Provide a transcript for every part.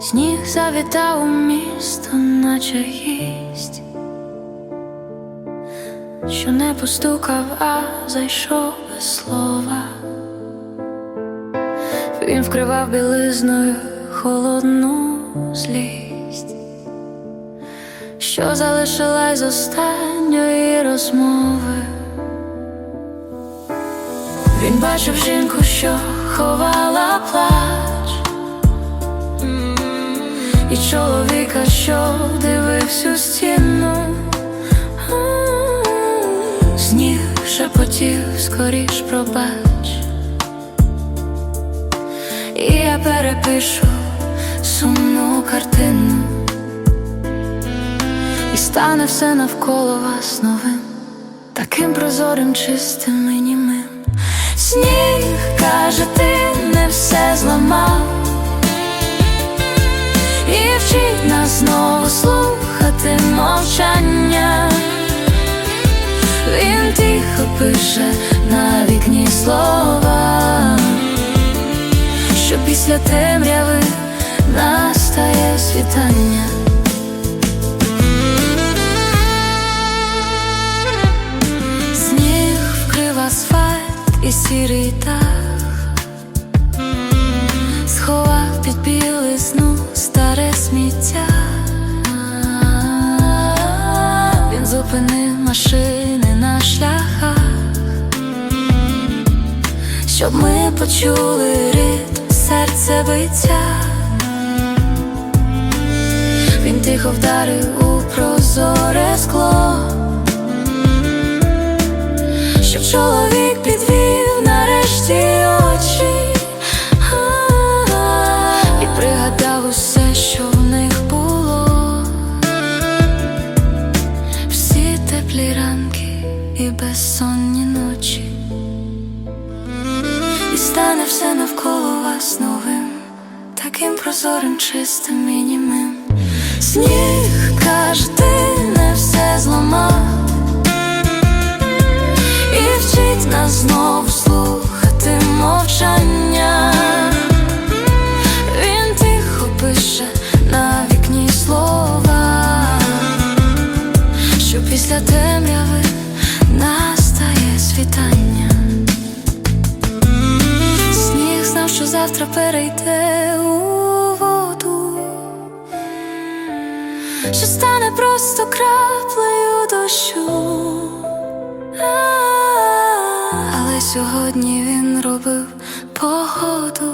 Сніг завітав у місто, наче гість, що не постукав, а зайшов без слова. Він вкривав білизною холодну злість, що залишилась з останньої розмови. Він бачив жінку, що ховала плач, і чоловіка, що дивився у стіну. Сніг шепотів, скоріш пробач. І я перепишу сумну картину, і стане все навколо вас новим, таким прозорим, чистим і німим. Сніг каже, ти не все зламав, мовчання. Він тихо пише на вікні слова що після темряви настає світання. Сніг вкрив асфальт і сірий дах, сховав під білизну старе сміття. Машини на шляхах, щоб ми почули ритм серце биття. Він тихо вдарив у прозоре скло, щоб чоловік підвів нарешті очі. І пригадав усе, теплі ранки і безсонні ночі і стане все навколо вас новим, таким прозорим, чистим і німим. Сніг після темряви настає світання. Сніг знав, що завтра перейде у воду, що стане просто краплею дощу. Але сьогодні він робив погоду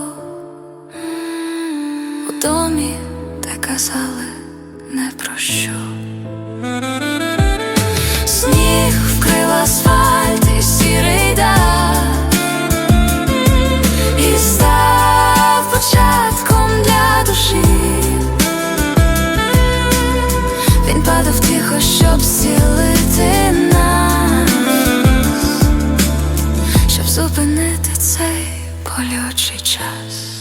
у домі, де казали не про що. Зупинити цей болючий час.